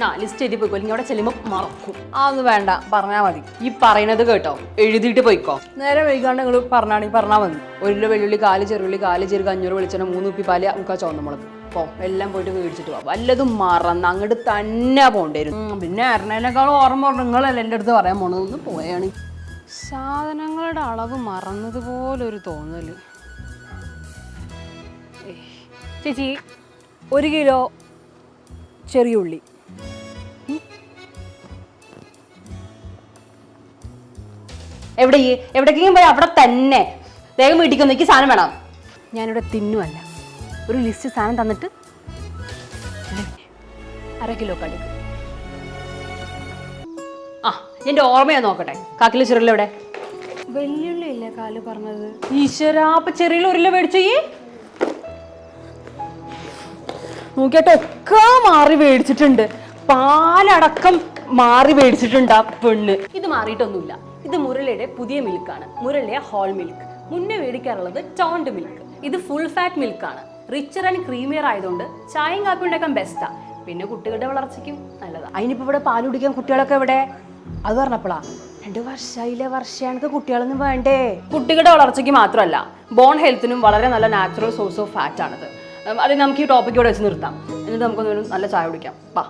നാ ലിസ്റ്റ് എഴുതി പോയിക്കോ. അല്ലെങ്കിൽ അവിടെ ചെല്ലുമ്പോൾ മറക്കും. അതൊന്നും വേണ്ട. പറഞ്ഞാൽ മതി. ഈ പറയുന്നത് കേട്ടോ. എഴുതിയിട്ട് പോയിക്കോ. നേരെ വൈകാണ്ട് നിങ്ങൾ പറഞ്ഞാണെങ്കിൽ പറഞ്ഞാൽ മതി. ഒരു കിലോ വെള്ളുള്ളി കാൽ ചെറുള്ളി കാൽ ചെറുക അഞ്ഞൂറ് വെളിച്ചെണ്ണ മൂന്ന് ഉപ്പി പാൽ ചോന്ന മുളക് പോ എല്ലാം പോയിട്ട് മേടിച്ചിട്ട് പോവാം വല്ലതും മറന്ന് അങ്ങോട്ട് തന്നെ പോകേണ്ടി വരും. പിന്നെ എറണേനേക്കാളും ഓർമ്മ നിങ്ങളല്ല നിങ്ങളല്ലേ എന്റെ അടുത്ത് പറയാൻ പോണത്. ഒന്ന് പോയാണ്. സാധനങ്ങളുടെ അളവ് മറന്നതുപോലൊരു തോന്നൽ. ചേച്ചി ഒരു കിലോ ചെറിയ ഉള്ളി. എവിടെ ഈ എവിടേക്കെങ്കിലും പോയി അവിടെ തന്നെ. വേഗം വീട്ടിൽ എനിക്ക് സാധനം വേണം. ഞാനിവിടെ തിന്നുമല്ല ഒരു ലിസ്റ്റ് സാധനം തന്നിട്ട് അര കിലോ കടുക്ക് ആ എന്റെ ഓർമ്മയാ നോക്കട്ടെ. കാക്കിലെ ചെറിയ എവിടെ? വെല്ലുള്ളി ഇല്ലേ കാൽ പറഞ്ഞത്? ഈശ്വര അപ്പൊ ചെറിയ ഉരുള മേടിച്ചു ഈ? നോക്കിയാട്ടോ ഒക്കെ മാറി മേടിച്ചിട്ടുണ്ട്. പാലടക്കം മാറി മേടിച്ചിട്ടുണ്ട് ആ പെണ്ണ്. ഇത് മാറിയിട്ടൊന്നുമില്ല. ഇത് മുരളിയുടെ പുതിയ മിൽക്കാണ്. മുരളിയ ഹോൾ മിൽക്ക് മുന്നേ മേടിക്കാറുള്ളത് ടോണ്ട് മിൽക്ക് ഇത് ഫുൾ ഫാറ്റ് മിൽക്കാണ് റിച്ചർ ആൻഡ് ക്രീമിയർ ആയതുകൊണ്ട് ചായയും കാപ്പി ഉണ്ടാക്കാൻ ബെസ്റ്റാ പിന്നെ കുട്ടികളുടെ വളർച്ചയ്ക്കും നല്ലതാണ് അതിനിപ്പോ ഇവിടെ പാൽ കുടിക്കാൻ കുട്ടികളൊക്കെ ഇവിടെ അത് പറഞ്ഞപ്പോഴാ രണ്ട് വർഷമായില്ലേ വർഷമാണെങ്കിൽ കുട്ടികളൊന്നും വേണ്ടേ? കുട്ടികളുടെ വളർച്ചയ്ക്ക് മാത്രമല്ല ബോൺ ഹെൽത്തിനും വളരെ നല്ല നാച്ചുറൽ സോഴ്സ് ഓഫ് ഫാറ്റ് ആണത്. അത് നമുക്ക് ഈ ടോപ്പിക്കോടെ വെച്ച് നിർത്താം. എന്നിട്ട് നമുക്കൊന്നും നല്ല ചായ കുടിക്കാം. വാ.